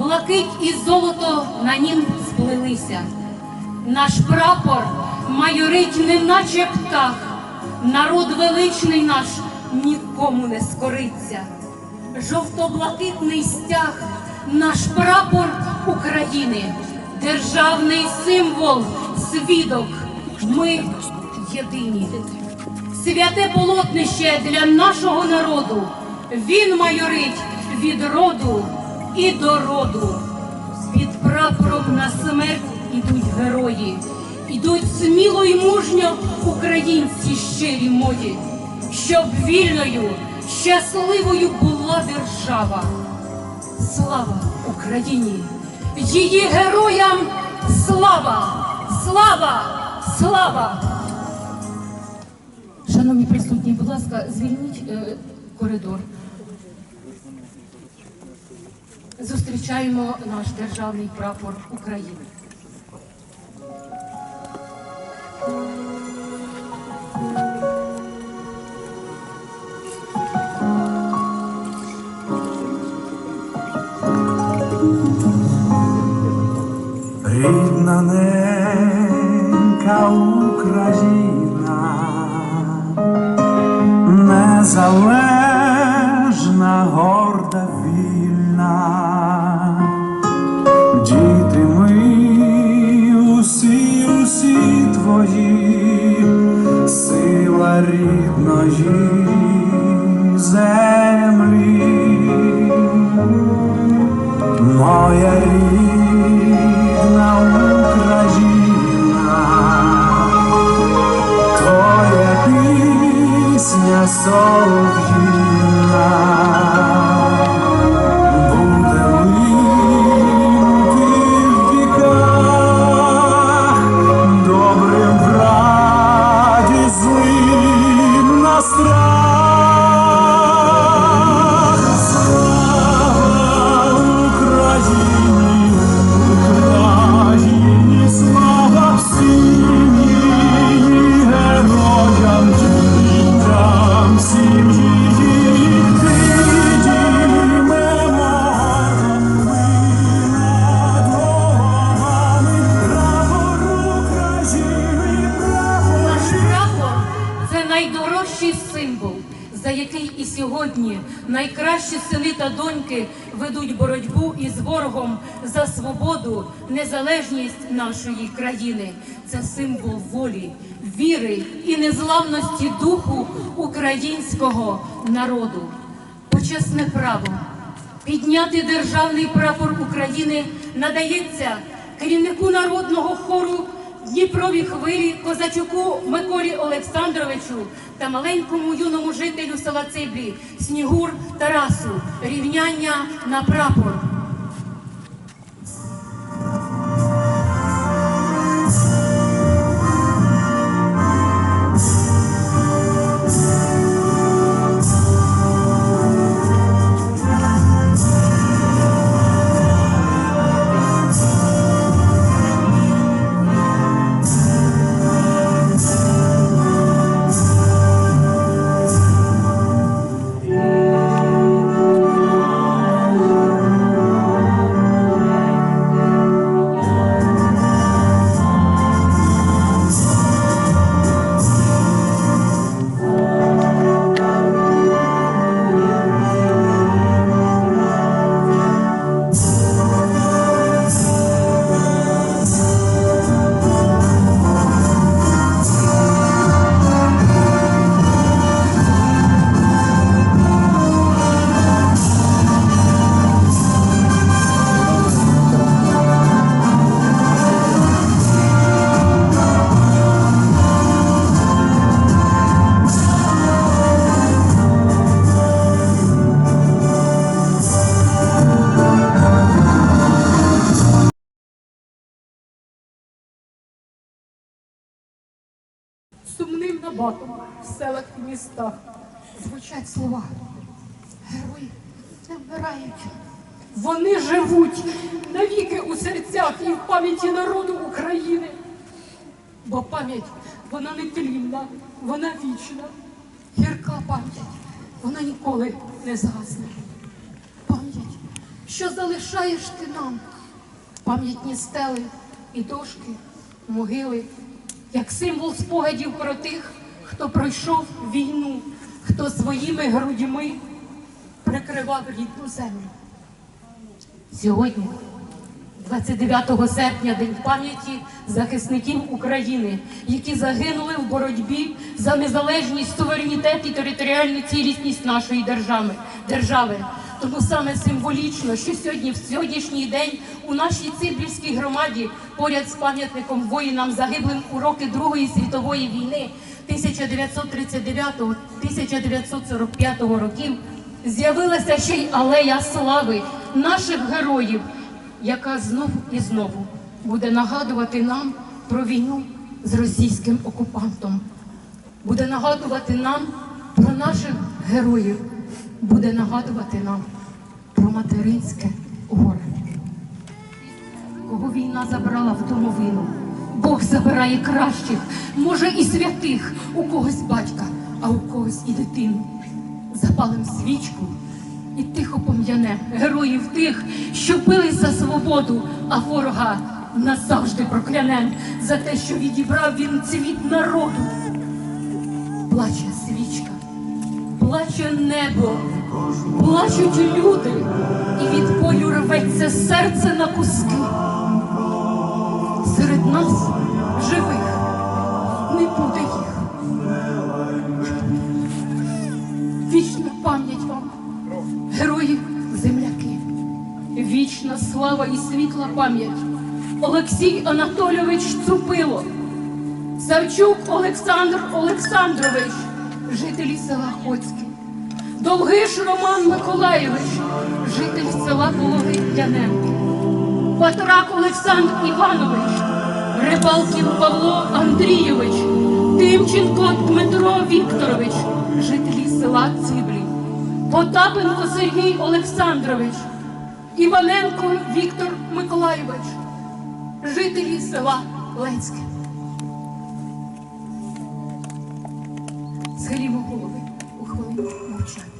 блакить і золото на нім сплелися. Наш прапор майорить, неначе птах, народ величний наш нікому не скориться. Жовто-блакитний стяг, наш прапор України, державний символ, свідок. Ми єдині. Святе полотнище для нашого народу. Він майорить від роду і до роду. Під прапором на смерть ідуть герої, ідуть сміло й мужньо українці щирі мої, щоб вільною, щасливою була держава. Слава Україні! Її героям слава! Слава! Слава! Шановні присутні, будь ласка, звільніть е, коридор. Зустрічаємо наш державний прапор України. Рідна ненька Україна, твої, сила рідної землі. Моя рідна Україна, твоя пісня солов'їна, на. За який і сьогодні найкращі сини та доньки ведуть боротьбу із ворогом за свободу, незалежність нашої країни. Це символ волі, віри і незламності духу українського народу. Почесне право підняти державний прапор України надається керівнику народного хору Дніпрові хвилі Козачуку Миколі Олександровичу та маленькому юному жителю села Циблі Снігур Тарасу. Рівняння на прапор. Містах звучать слова. Герої не вмирають. Вони живуть навіки у серцях і в пам'яті народу України. Бо пам'ять вона не тлінна, вона вічна. Гірка пам'ять, вона ніколи не згасне. Пам'ять, що залишаєш ти нам пам'ятні стели і дошки, могили, як символ спогадів про тих, хто пройшов війну, хто своїми грудьми прикривав рідну землю. Сьогодні, 29 серпня, День пам'яті захисників України, які загинули в боротьбі за незалежність, суверенітет і територіальну цілісність нашої держави. держави. Тому саме символічно, що сьогодні, в сьогоднішній день, у нашій Цибрівській громаді, поряд з пам'ятником воїнам, загиблим у роки Другої світової війни 1939-1945 років, з'явилася ще й алея слави наших героїв, яка знову і знову буде нагадувати нам про війну з російським окупантом, буде нагадувати нам про наших героїв, буде нагадувати нам про материнське горе. Кого війна забрала в домовину, Бог забирає кращих, може і святих, у когось батька, а у когось і дитину. Запалим свічку і тихо пом'яне героїв тих, що бились за свободу, а ворога назавжди проклянем за те, що відібрав він цвіт народу. Плаче свічка, плаче небо, плачуть люди, і від болю рветься серце на куски. Серед нас живих. Не буде їх. Вічна пам'ять вам, герої земляки, вічна слава і світла пам'ять. Олексій Анатолійович Цупило, Савчук Олександр Олександрович, жителі села Хоцьке, Довгиш Роман Миколайович, житель села Пологи Патрак Олександр Іванович, Рибалкін Павло Андрійович, Тимченко Дмитро Вікторович, жителі села Циблі, Потапенко Сергій Олександрович, Іваненко Віктор Миколайович, жителі села Лецьке. Схилімо голови у хвилину мовчання.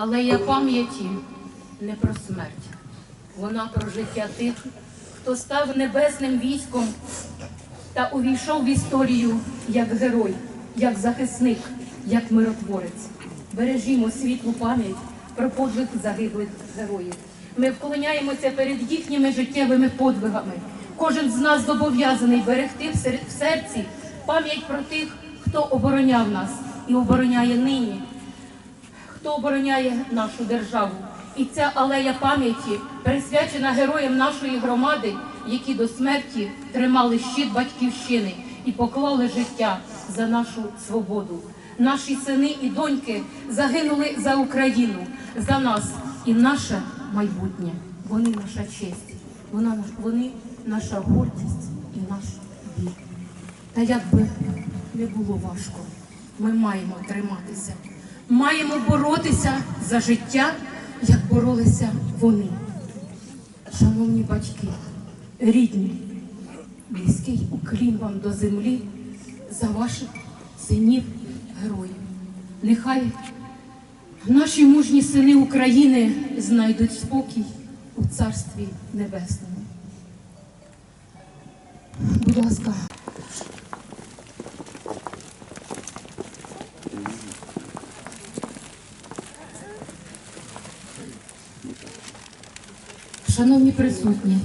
Алея пам'яті не про смерть. Вона про життя тих, хто став небесним військом та увійшов в історію як герой, як захисник, як миротворець. Бережімо світлу пам'ять про подвиг загиблих героїв. Ми вклоняємося перед їхніми життєвими подвигами. Кожен з нас зобов'язаний берегти в серці пам'ять про тих, хто обороняв нас і обороняє нині хто обороняє нашу державу. І ця алея пам'яті присвячена героям нашої громади, які до смерті тримали щит батьківщини і поклали життя за нашу свободу. Наші сини і доньки загинули за Україну, за нас і наше майбутнє. Вони наша честь, вона вони наша гордість і наш біль. Та як би не було важко, ми маємо триматися, маємо боротися за життя, як боролися вони. Шановні батьки, рідні, близький уклін вам до землі за ваших синів героїв. Нехай наші мужні сини України знайдуть спокій у Царстві Небесному. Будь ласка. Шановні присутні,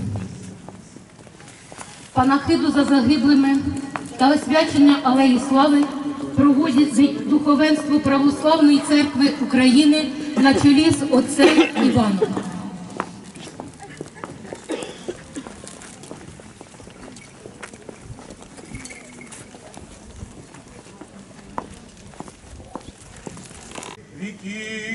Панахиду за загиблими та освячення Алеї Слави проводять духовенство Православної церкви України на чолі з отцем Іваном. віків.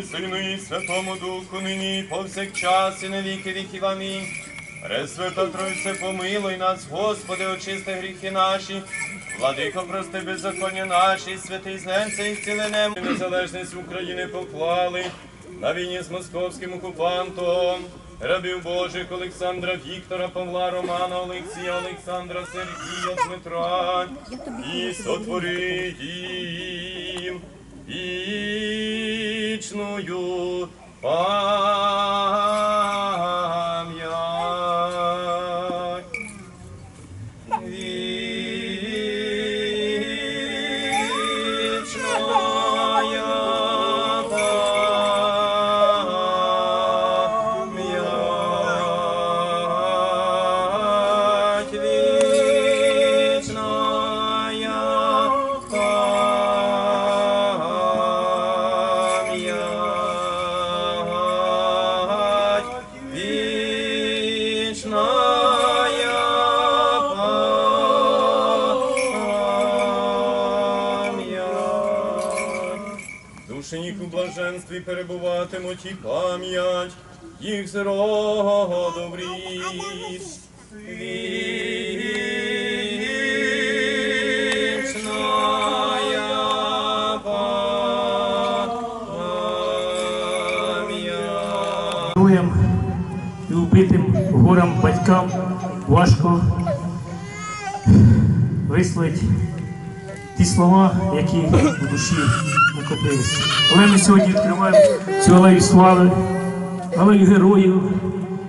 і Сину і Святому Духу, нині і повсякчас і на віки віків. Амінь. Пресвята Тройце, помилуй нас, Господи, очисти гріхи наші, Владико, прости беззаконня наші, святий зненця і зціленем. Незалежність України поклали на війні з московським окупантом. Рабів Божих Олександра Віктора, Павла, Романа, Олексія, Олександра, Сергія, Дмитра і сотвори їм вічною пам'ять. Перебуватимуть і пам'ять їх з роду в. Героям і убитим горам батькам важко висловити ті слова, які в душі накопилися. Але ми сьогодні відкриваємо цю алею слави, алею героїв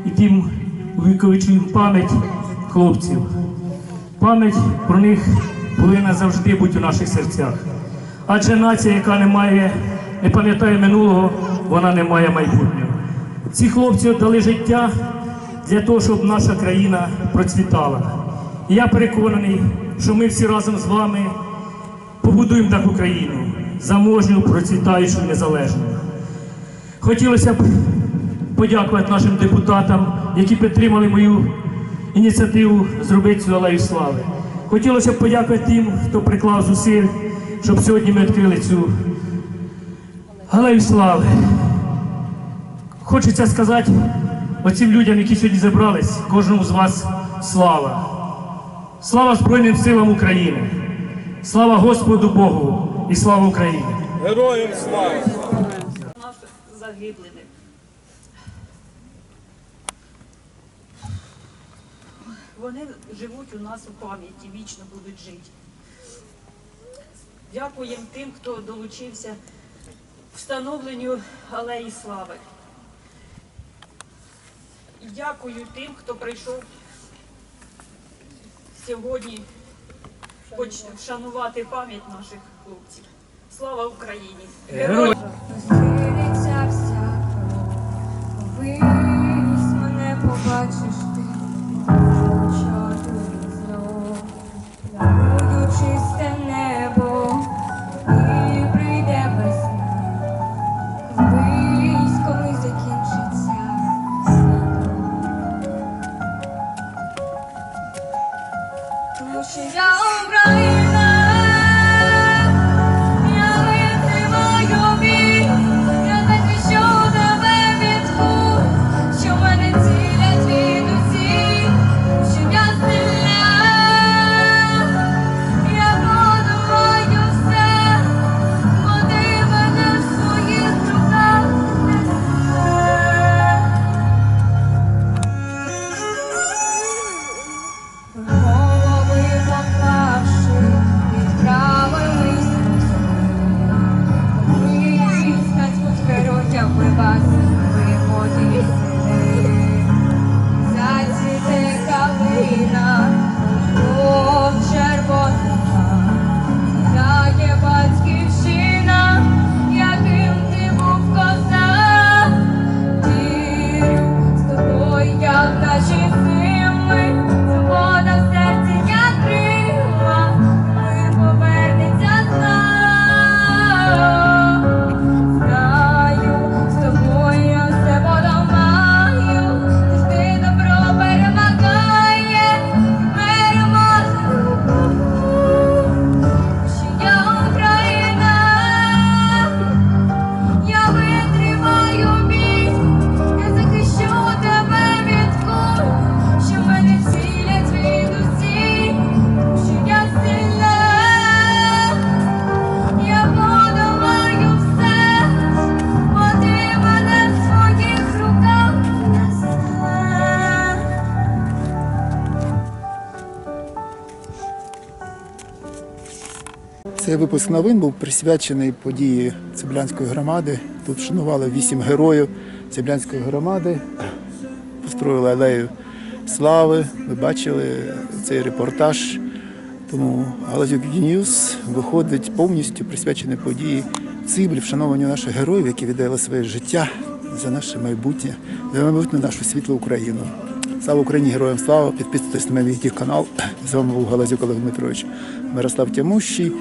і тим увіковічуємо пам'ять хлопців. Пам'ять про них повинна завжди бути у наших серцях. Адже нація, яка не має, не пам'ятає минулого, вона не має майбутнього. Ці хлопці віддали життя для того, щоб наша країна процвітала. І я переконаний, що ми всі разом з вами побудуємо таку країну заможню, процвітаючу, незалежну. Хотілося б подякувати нашим депутатам, які підтримали мою ініціативу зробити цю алею слави. Хотілося б подякувати тим, хто приклав зусиль, щоб сьогодні ми відкрили цю алею слави. Хочеться сказати оцим людям, які сьогодні зібрались, кожному з вас слава. Слава Збройним силам України! Слава Господу Богу і слава Україні! Героям слава! наших загиблих. Вони живуть у нас у пам'яті, вічно будуть жити. Дякуємо тим, хто долучився встановленню алеї слави. І дякую тим, хто прийшов сьогодні хоч вшанувати пам'ять наших хлопців. Слава Україні! Героям! Розкриється вся кров, Вись мене побачиш Цей випуск новин був присвячений події Цеблянської громади. Тут вшанували вісім героїв Цеблянської громади, построїли алею слави. Ви бачили цей репортаж. Тому Галазюк Ньюс виходить повністю присвячений події Циблі, вшанованню наших героїв, які віддали своє життя за наше майбутнє, за майбутню нашу світлу Україну. Слава Україні, героям слава! Підписуйтесь на мій YouTube канал. З вами був Галазюк Олег Дмитрович Мирослав Тямущий.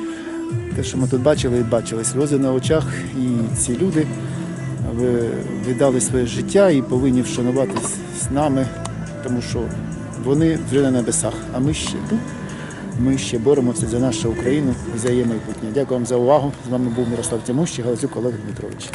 Те, що ми тут бачили, і бачили сльози на очах, і ці люди віддали своє життя і повинні вшануватись з нами, тому що вони вже на небесах, а ми ще тут. Ми ще боремося за нашу Україну і за її майбутнє. Дякую вам за увагу. З вами був Мирослав Тямущий, Галазюк Олег Дмитрович.